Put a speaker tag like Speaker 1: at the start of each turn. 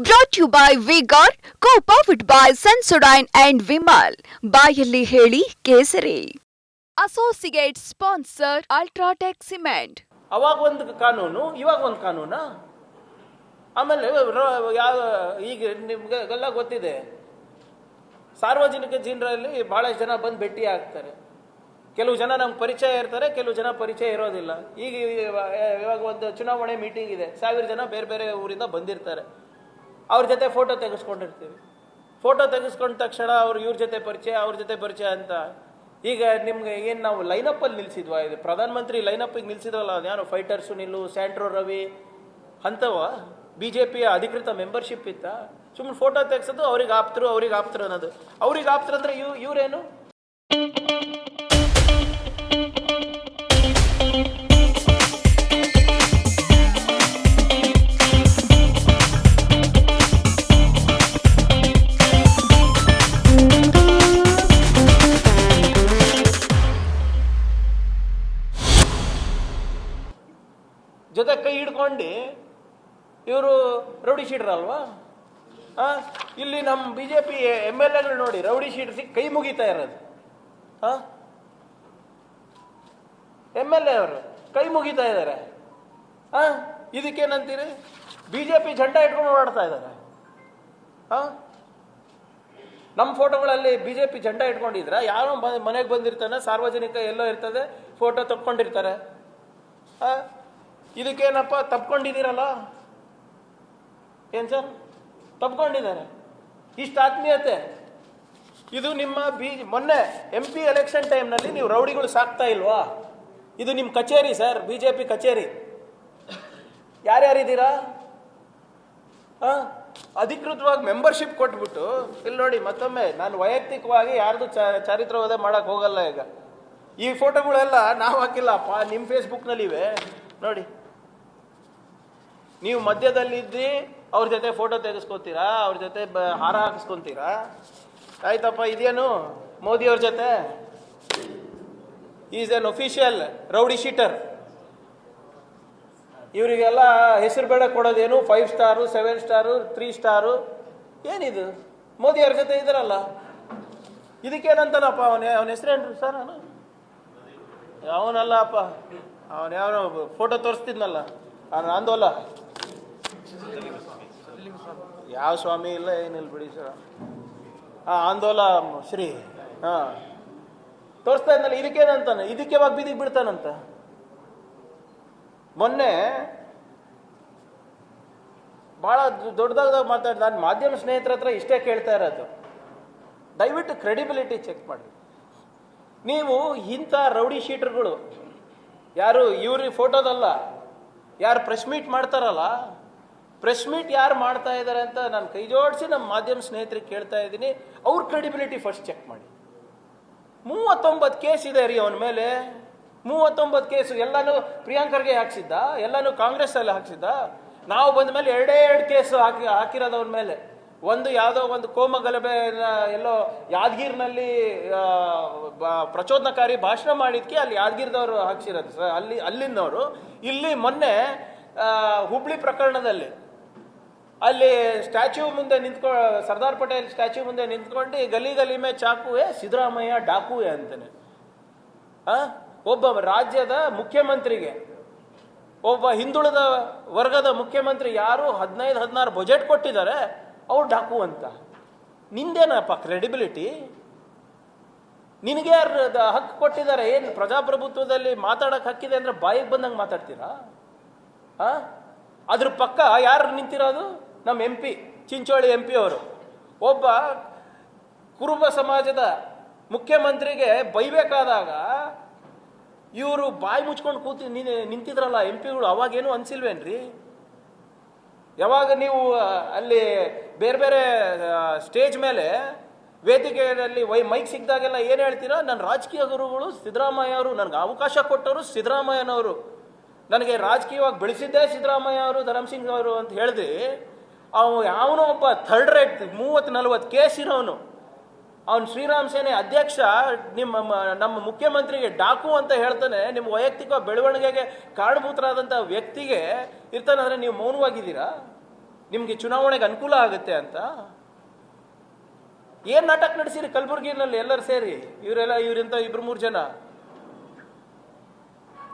Speaker 1: Brought you by Vigor co powered by Sensodyne and Vimal ಬಾಯಲ್ಲಿ ಹೇಳಿ ಕೇಸರಿ. Associate sponsor UltraTech cement
Speaker 2: ಅವಾಗ ಒಂದು ಕಾನೂನು, ಇವಾಗ ಒಂದು ಕಾನೂನಾ? ಆಮೇಲೆ ಯಾವ ಈಗ ನಿಮ್ಗೆಲ್ಲ ಗೊತ್ತಿದೆ. ಸಾರ್ವಜನಿಕ ಜನರಲ್ಲಿ ಭಾಳ ಜನ ಬಂದು ಭೇಟಿ ಆಗ್ತಾರೆ. ಕೆಲವು ಜನ ನಮ್ಗೆ ಪರಿಚಯ ಇರ್ತಾರೆ, ಕೆಲವು ಜನ ಪರಿಚಯ ಇರೋದಿಲ್ಲ. ಈಗ ಇವ- ಇವಾಗ ಒಂದು ಚುನಾವಣೆ ಮೀಟಿಂಗ್ ಇದೆ. ಸಾವಿರ ಜನ ಬೇರೆ ಬೇರೆ ಊರಿಂದ ಬಂದಿರ್ತಾರೆ. ಅವ್ರ ಜೊತೆ ಫೋಟೋ ತೆಗೆಸ್ಕೊಂಡಿರ್ತೀವಿ. ಫೋಟೋ ತೆಗೆಸ್ಕೊಂಡ ತಕ್ಷಣ ಅವ್ರು ಇವ್ರ ಜೊತೆ ಪರಿಚಯ, ಅವ್ರ ಜೊತೆ ಪರಿಚಯ ಅಂತ. ಈಗ ನಿಮ್ಗೆ ಏನು ನಾವು ಲೈನಪ್ಪಲ್ಲಿ ನಿಲ್ಸಿದ್ವಾ? ಇದು ಪ್ರಧಾನಮಂತ್ರಿ ಲೈನಪ್ಪಿಗೆ ನಿಲ್ಸಿದ್ರಲ್ಲ ಯಾರು? ಫೈಟರ್ಸು ನಿಲ್ಲು ಸ್ಯಾಂಟ್ರೋ ರವಿ ಅಂಥವ? ಬಿ ಜೆ ಪಿಯ ಅಧಿಕೃತ ಮೆಂಬರ್ಶಿಪ್ ಇತ್ತ? ಸುಮ್ಮನೆ ಫೋಟೋ ತೆಗ್ಸೋದು ಅವ್ರಿಗೆ ಆಪ್ತರು ಅವ್ರಿಗೆ ಆಪ್ತರು ಅನ್ನೋದು. ಅವ್ರಿಗೆ ಆಪ್ತರು ಅಂದ್ರೆ ಇವ್ ಇವ್ರೇನು? ಹಿಡ್ಕೊಂಡು ಇವರು ರೌಡಿ ಶೀಟ್ರಲ್ವಾ ಹಾಂ ಇಲ್ಲಿ ನಮ್ಮ B J P M L ಎಗಳು ನೋಡಿ ರೌಡಿ ಶೀಟರ್ ಸಿಕ್ಕಿ ಕೈ ಮುಗಿತಾ ಇರೋದು. ಹಾಂ ಎಂ ಎಲ್ ಎ ಅವರು ಕೈ ಮುಗಿತಾ ಇದ್ದಾರೆ ಹಾಂ ಇದಕ್ಕೇನಂತೀರಿ? ಬಿ ಜೆ ಪಿ ಜಂಡ ಇಟ್ಕೊಂಡು ಓಡಾಡ್ತಾ ಇದ್ದಾರೆ ಹಾಂ ನಮ್ಮ ಫೋಟೋಗಳಲ್ಲಿ ಬಿ ಜೆ ಪಿ ಜಂಡ ಇಟ್ಕೊಂಡಿದ್ರೆ ಯಾರೋ ಮನೆಗೆ ಬಂದಿರ್ತಾನೆ ಸಾರ್ವಜನಿಕ ಎಲ್ಲೋ ಇರ್ತದೆ ಫೋಟೋ ತಕ್ಕೊಂಡಿರ್ತಾರೆ. ಆ, ಇದಕ್ಕೇನಪ್ಪ ತಪ್ಕೊಂಡಿದ್ದೀರಲ್ಲ? ಏನು ಸರ್? ತಪ್ಕೊಂಡಿದ್ದಾರೆ. ಇಷ್ಟು ಆತ್ಮೀಯತೆ. ಇದು ನಿಮ್ಮ ಬಿ, ಮೊನ್ನೆ ಎಂ ಪಿ ಎಲೆಕ್ಷನ್ ಟೈಮ್ನಲ್ಲಿ ನೀವು ರೌಡಿಗಳು ಸಾಕ್ತಾ ಇಲ್ವಾ? ಇದು ನಿಮ್ಮ ಕಚೇರಿ ಸರ್ ಬಿ ಜೆ ಪಿ ಕಚೇರಿ. ಯಾರ್ಯಾರಿದ್ದೀರಾ? ಹಾಂ ಅಧಿಕೃತವಾಗಿ ಮೆಂಬರ್ಶಿಪ್ ಕೊಟ್ಬಿಟ್ಟು ಇಲ್ಲಿ ನೋಡಿ, ಮತ್ತೊಮ್ಮೆ, ನಾನು ವೈಯಕ್ತಿಕವಾಗಿ ಯಾರ್ದು ಚ- ಚಾರಿತ್ರವಧೆ ಮಾಡೋಕೆ ಹೋಗಲ್ಲ ಈಗ. ಈ ಫೋಟೋಗಳೆಲ್ಲ ನಾವು ಹಾಕಿಲ್ಲಪ್ಪ ನಿಮ್ಮ ಫೇಸ್ಬುಕ್ನಲ್ಲಿ ಇವೆ ನೋಡಿ. ನೀವು ಮಧ್ಯದಲ್ಲಿದ್ದು ಅವ್ರ ಜೊತೆ ಫೋಟೋ ತೆಗೆಸ್ಕೊತೀರಾ, ಅವ್ರ ಜೊತೆ ಬ- ಹಾರ ಹಾಕಿಸ್ಕೊಂತೀರಾ? ಆಯ್ತಪ್ಪ, ಇದೇನು? ಮೋದಿ ಅವ್ರ ಜೊತೆ? Is an official rowdy sheeter ಇವರಿಗೆಲ್ಲ ಹೆಸರು ಬೇಡ ಕೊಡೋದೇನು? Five star seven star three star ಏನಿದು? ಮೋದಿ ಅವ್ರ ಜೊತೆ ಇದ್ರಲ್ಲ ಇದಕ್ಕೇನಂತಾನಪ್ಪ ಅವನ? ಅವನ ಹೆಸರೇನು ಸರ್ ಅವನು? ಅವನಲ್ಲಪ್ಪ. ಅವನ ಯಾವ ಫೋಟೋ ತೋರಿಸ್ತಿದ್ನಲ್ಲ. ಅವನ ಆಂದೋಲ. ಯಾವ ಸ್ವಾಮಿ ಇಲ್ಲ, ಏನಿಲ್ಲ ಬಿಡಿ ಸರ್. ಹಾಂ ಆಂದೋಲ, ಶ್ರೀ, ಹಾಂ. ತೋರಿಸ್ತಾ ಇದ್ನಲ್ಲ, ಇದಕ್ಕೇನಂತಾನೆ? ಇದಕ್ಕೆ ಯಾವಾಗ ಬೀದಿಗೆ ಬಿಡ್ತಾನಂತ ಮೊನ್ನೆ ಭಾಳ ದೊಡ್ಡದಾಗಿ ಮಾತಾಡಿ, ನಾನು ಮಾಧ್ಯಮ ಸ್ನೇಹಿತರ ಹತ್ರ ಇಷ್ಟೇ ಕೇಳ್ತಾ ಇರೋದು. ದಯವಿಟ್ಟು ಕ್ರೆಡಿಬಿಲಿಟಿ ಚೆಕ್ ಮಾಡಿ. ನೀವು ಇಂಥ ರೌಡಿ ಶೀಟರ್ಗಳು, ಯಾರು ಇವ್ರಿಗೆ ಫೋಟೋದಲ್ಲ ಯಾರು ಪ್ರೆಸ್ ಮೀಟ್ ಮಾಡ್ತಾರಲ್ಲ ಪ್ರೆಸ್ ಮೀಟ್ ಯಾರು ಮಾಡ್ತಾ ಇದ್ದಾರೆ ಅಂತ ನಾನು ಕೈ ಜೋಡಿಸಿ ನಮ್ಮ ಮಾಧ್ಯಮ ಸ್ನೇಹಿತರಿಗೆ ಕೇಳ್ತಾ ಇದ್ದೀನಿ. ಅವ್ರ ಕ್ರೆಡಿಬಿಲಿಟಿ ಫಸ್ಟ್ ಚೆಕ್ ಮಾಡಿ. ಮೂವತ್ತೊಂಬತ್ತು ಕೇಸ್ ಇದೆ ರೀ ಅವನ ಮೇಲೆ. ಮೂವತ್ತೊಂಬತ್ತು ಕೇಸು ಎಲ್ಲಾನು ಪ್ರಿಯಾಂಕರ್ಗೆ ಹಾಕ್ಸಿದ್ದ? ಎಲ್ಲಾನು ಕಾಂಗ್ರೆಸ್ಸಲ್ಲಿ ಹಾಕ್ಸಿದ್ದ? ನಾವು ಬಂದ ಮೇಲೆ ಎರಡೇ ಎರಡು ಕೇಸು ಹಾಕಿ ಹಾಕಿರೋದು ಅವನ ಮೇಲೆ. ಒಂದು ಯಾವುದೋ ಒಂದು ಕೋಮ ಗಲಭೆ ಎಲ್ಲೋ ಯಾದಗಿರಿನಲ್ಲಿ ಪ್ರಚೋದನಕಾರಿ ಭಾಷಣ ಮಾಡಿದ್ಕೆ ಅಲ್ಲಿ ಯಾದಗಿರಿದವರು ಹಾಕ್ಸಿರೋದು ಸರ್ ಅಲ್ಲಿ ಅಲ್ಲಿಂದವರು. ಇಲ್ಲಿ ಮೊನ್ನೆ ಹುಬ್ಳಿ ಪ್ರಕರಣದಲ್ಲಿ ಅಲ್ಲಿ ಸ್ಟ್ಯಾಚ್ಯೂ ಮುಂದೆ ನಿಂತ್ಕೊ, ಸರ್ದಾರ್ ಪಟೇಲ್ ಸ್ಟ್ಯಾಚ್ಯೂ ಮುಂದೆ ನಿಂತ್ಕೊಂಡು ಗಲಿ ಗಲಿ ಮೇ ಚಾಕುವೆ, ಸಿದ್ದರಾಮಯ್ಯ ಡಾಕುವೆ ಅಂತಾನೆ? ಒಬ್ಬ ರಾಜ್ಯದ ಮುಖ್ಯಮಂತ್ರಿಗೆ, ಒಬ್ಬ ಹಿಂದುಳಿದ ವರ್ಗದ ಮುಖ್ಯಮಂತ್ರಿ ಯಾರು ಹದಿನೈದು, ಹದಿನಾರು ಬಜೆಟ್ ಕೊಟ್ಟಿದ್ದಾರೆ, ಅವ್ರು ಡಾಕು ಅಂತ. ನಿಂದೇನಪ್ಪ ಕ್ರೆಡಿಬಿಲಿಟಿ ನಿನಗೆ ಯಾರು ಹಕ್ಕು ಕೊಟ್ಟಿದ್ದಾರೆ? ಏನು ಪ್ರಜಾಪ್ರಭುತ್ವದಲ್ಲಿ ಮಾತಾಡೋಕೆ ಹಕ್ಕಿದೆ ಅಂದ್ರೆ ಬಾಯಿಗೆ ಬಂದಂಗೆ ಮಾತಾಡ್ತೀರಾ? ಹಾಂ ಅದ್ರ ಪಕ್ಕ ಯಾರು ನಿಂತಿರೋದು? ನಮ್ಮ M P Chincholi M P ಅವರು. ಒಬ್ಬ ಕುರುಬ ಸಮಾಜದ ಮುಖ್ಯಮಂತ್ರಿಗೆ ಬೈಬೇಕಾದಾಗ ಇವರು ಬಾಯಿ ಮುಚ್ಕೊಂಡು ಕೂತಿ ನಿಂತಿದ್ರಲ್ಲ ಎಂ ಪಿಗಳು ಅವಾಗೇನು ಅನ್ಸಿಲ್ವೇನ್ರಿ? ಯಾವಾಗ ನೀವು ಅಲ್ಲಿ ಬೇರೆ ಬೇರೆ ಸ್ಟೇಜ್ ಮೇಲೆ ವೇದಿಕೆಯಲ್ಲಿ ವೈ ಮೈಕ್ ಸಿಕ್ಕಿದಾಗೆಲ್ಲ ಏನು ಹೇಳ್ತೀರಾ? ನನ್ನ ರಾಜಕೀಯ ಗುರುಗಳು ಸಿದ್ದರಾಮಯ್ಯ ಅವರು ನನಗೆ ಅವಕಾಶ ಕೊಟ್ಟವರು ಸಿದ್ದರಾಮಯ್ಯನವರು. ನನಗೆ ರಾಜಕೀಯವಾಗಿ ಬೆಳೆಸಿದ್ದೇ ಸಿದ್ದರಾಮಯ್ಯ ಅವರು ಧರಮ್ ಸಿಂಗ್ ಅವರು ಅಂತ ಹೇಳಿದ್ರಿ ಅವ ಯಾವನೋ ಒಬ್ಬ ಥರ್ಡ್ ರೇಟ್ ಮೂವತ್ತು, ನಲ್ವತ್ತು ಕೇಸ್ ಇರೋನು. ಅವನು ಶ್ರೀರಾಮ್ ಸೇನೆ ಅಧ್ಯಕ್ಷ, ನಿಮ್ಮ ನಮ್ಮ ಮುಖ್ಯಮಂತ್ರಿಗೆ ಡಾಕು ಅಂತ ಹೇಳ್ತಾನೆ, ನಿಮ್ಮ ವೈಯಕ್ತಿಕ ಬೆಳವಣಿಗೆಗೆ ಕಾರಣಭೂತರಾದಂಥ ವ್ಯಕ್ತಿಗೆ ಇರ್ತಾನಂದ್ರೆ ನೀವು ಮೌನವಾಗಿದ್ದೀರಾ? ನಿಮಗೆ ಚುನಾವಣೆಗೆ ಅನುಕೂಲ ಆಗುತ್ತೆ ಅಂತ. ಏನು ನಾಟಕ ನಡೆಸಿರಿ ಕಲಬುರಗಿನಲ್ಲಿ ಎಲ್ಲರೂ ಸೇರಿ? ಇವರೆಲ್ಲ ಇವರಿಂದ ಇಬ್ಬರು ಮೂರು ಜನ.